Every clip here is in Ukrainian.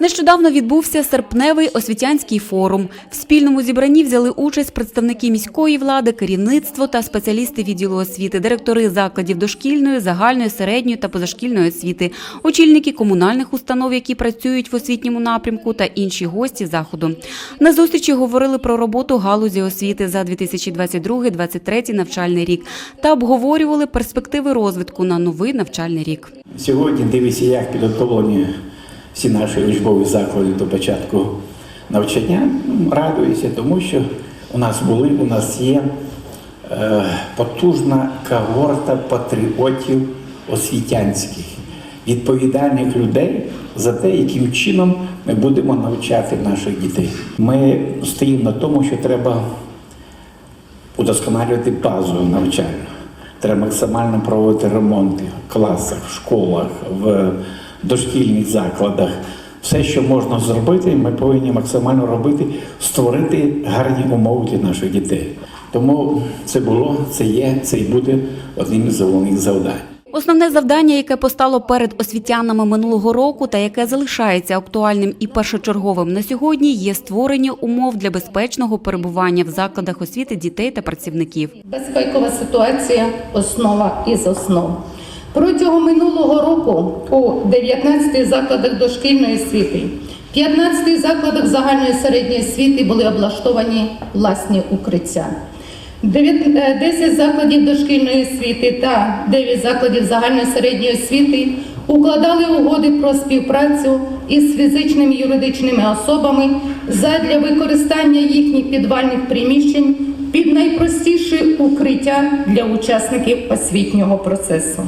Нещодавно відбувся серпневий освітянський форум. В спільному зібранні взяли участь представники міської влади, керівництво та спеціалісти відділу освіти, директори закладів дошкільної, загальної, середньої та позашкільної освіти, очільники комунальних установ, які працюють в освітньому напрямку, та інші гості заходу. На зустрічі говорили про роботу галузі освіти за 2022-2023 навчальний рік та обговорювали перспективи розвитку на новий навчальний рік. Сьогодні дивися, як підготовлені всі наші учбові заклади до початку навчання. Радуюся, тому що у нас були, у нас є е, потужна когорта патріотів освітянських, відповідальних людей за те, яким чином ми будемо навчати наших дітей. Ми стоїмо на тому, що треба удосконалювати базу навчальну. Треба максимально проводити ремонти в класах, в школах, в дошкільних закладах. Все, що можна зробити, ми повинні максимально робити, створити гарні умови для наших дітей. Тому це було, це є, це і буде одним із головних завдань. Основне завдання, яке постало перед освітянами минулого року та яке залишається актуальним і першочерговим на сьогодні, є створення умов для безпечного перебування в закладах освіти дітей та працівників. Безпекова ситуація основа із основ. Протягом минулого року у 19 закладах дошкільної освіти, 15 закладах загальної середньої освіти були облаштовані власні укриття. 10 закладів дошкільної освіти та 9 закладів загальної середньої освіти укладали угоди про співпрацю із фізичними і юридичними особами задля використання їхніх підвальних приміщень під найпростіші укриття для учасників освітнього процесу.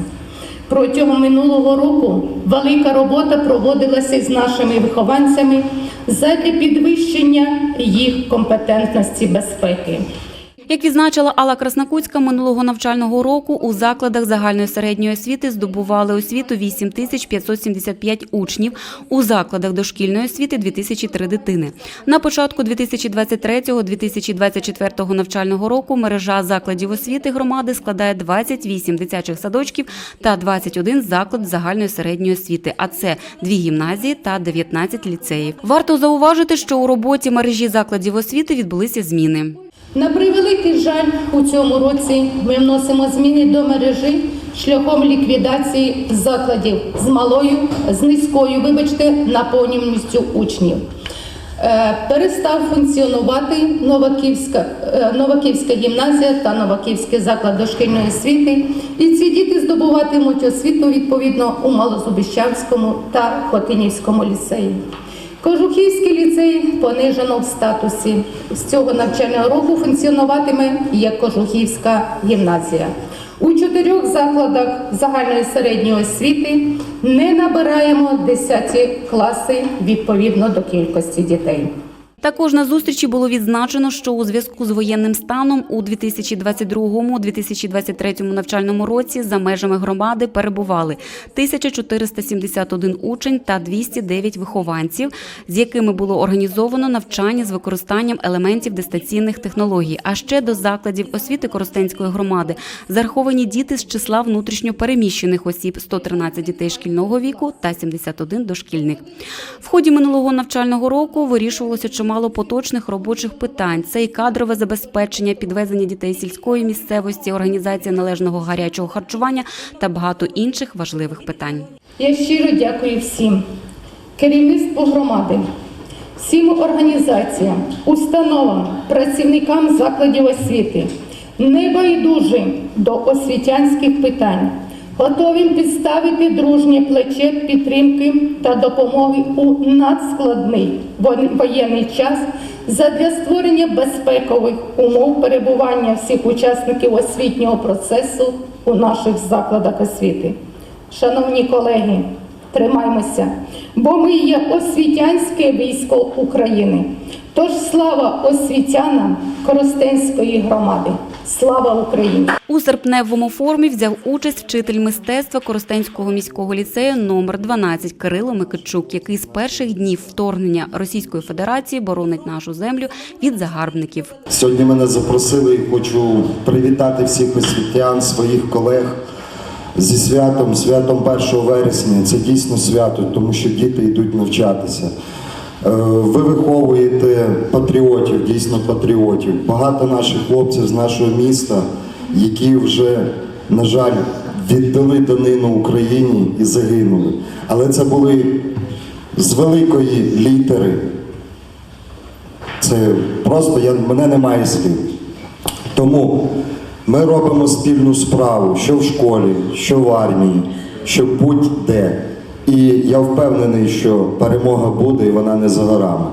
Протягом минулого року велика робота проводилася з нашими вихованцями задля підвищення їх компетентності безпеки. Як відзначила Алла Краснокутська, минулого навчального року у закладах загальної середньої освіти здобували освіту 8 тисяч 575 учнів, у закладах дошкільної освіти 2003 дитини. На початку 2023-2024 навчального року мережа закладів освіти громади складає 28 дитячих садочків та 21 заклад загальної середньої освіти, а це дві гімназії та 19 ліцеїв. Варто зауважити, що у роботі мережі закладів освіти відбулися зміни. На превеликий жаль, у цьому році ми вносимо зміни до мережі шляхом ліквідації закладів з малою, з низькою, вибачте, наповненістю учнів. Е, Перестав функціонувати Новаківська, е, Новаківська гімназія та Новаківський заклад дошкільної освіти, і ці діти здобуватимуть освіту відповідно у Малозубіщавському та Хотинівському ліцеї. Кожухівський ліцей понижено в статусі. З цього навчального року функціонуватиме як Кожухівська гімназія. У чотирьох закладах загальної середньої освіти не набираємо 10 класи відповідно до кількості дітей. Також на зустрічі було відзначено, що у зв'язку з воєнним станом у 2022-2023 навчальному році за межами громади перебували 1471 учень та 209 вихованців, з якими було організовано навчання з використанням елементів дистанційних технологій. А ще до закладів освіти Коростенської громади зараховані діти з числа внутрішньо переміщених осіб 113 дітей шкільного віку та 71 дошкільник. В ході минулого навчального року вирішувалося чимало поточних робочих питань. Це і кадрове забезпечення, підвезення дітей сільської місцевості, організація належного гарячого харчування та багато інших важливих питань. Я щиро дякую всім керівництву громади, всім організаціям, установам, працівникам закладів освіти, небайдужим до освітянських питань, готовим підставити дружнє плече підтримки та допомоги у надскладний воєнний час задля створення безпекових умов перебування всіх учасників освітнього процесу у наших закладах освіти. Шановні колеги, тримаймося, бо ми є освітянське військо України. Тож слава освітянам Коростенської громади! Слава Україні! У серпневому форумі взяв участь вчитель мистецтва Коростенського міського ліцею номер 12 Кирило Микичук, який з перших днів вторгнення Російської Федерації боронить нашу землю від загарбників. Сьогодні мене запросили і хочу привітати всіх освітян, своїх колег зі святом, святом 1 вересня. Це дійсно свято, тому що діти йдуть навчатися. Е, Ви виховуєте патріотів, дійсно патріотів. Багато наших хлопців з нашого міста, які вже, на жаль, віддали данину Україні і загинули. Але це були з великої літери. Це просто я, мене немає слів. Тому ми робимо спільну справу, що в школі, що в армії, що будь-де. І я впевнений, що перемога буде і вона не за горами.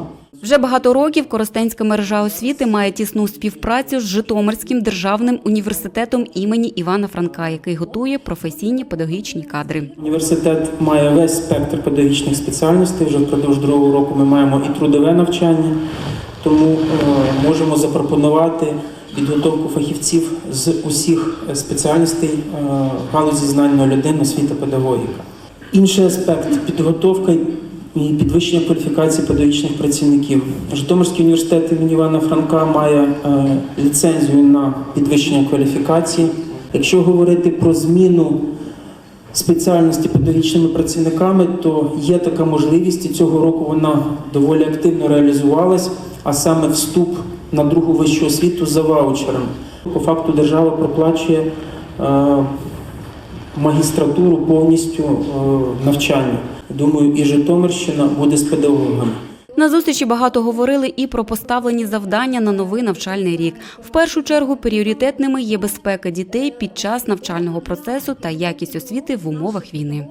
Вже багато років Коростенська мережа освіти має тісну співпрацю з Житомирським державним університетом імені Івана Франка, який готує професійні педагогічні кадри. Університет має весь спектр педагогічних спеціальностей. Вже впродовж другого року ми маємо і трудове навчання, тому е, можемо запропонувати підготовку фахівців з усіх спеціальностей е, галузі знань людини, освіта, педагогіка. Інший аспект підготовка підвищення кваліфікації педагогічних працівників. Житомирський університет імені Івана Франка має е, ліцензію на підвищення кваліфікації. Якщо говорити про зміну спеціальності педагогічними працівниками, то є така можливість, і цього року вона доволі активно реалізувалась, а саме вступ на другу вищу освіту за ваучером. По факту держава проплачує е, магістратуру повністю е, навчання. Думаю, і Житомирщина буде з педагогами. На зустрічі багато говорили і про поставлені завдання на новий навчальний рік. В першу чергу пріоритетними є безпека дітей під час навчального процесу та якість освіти в умовах війни.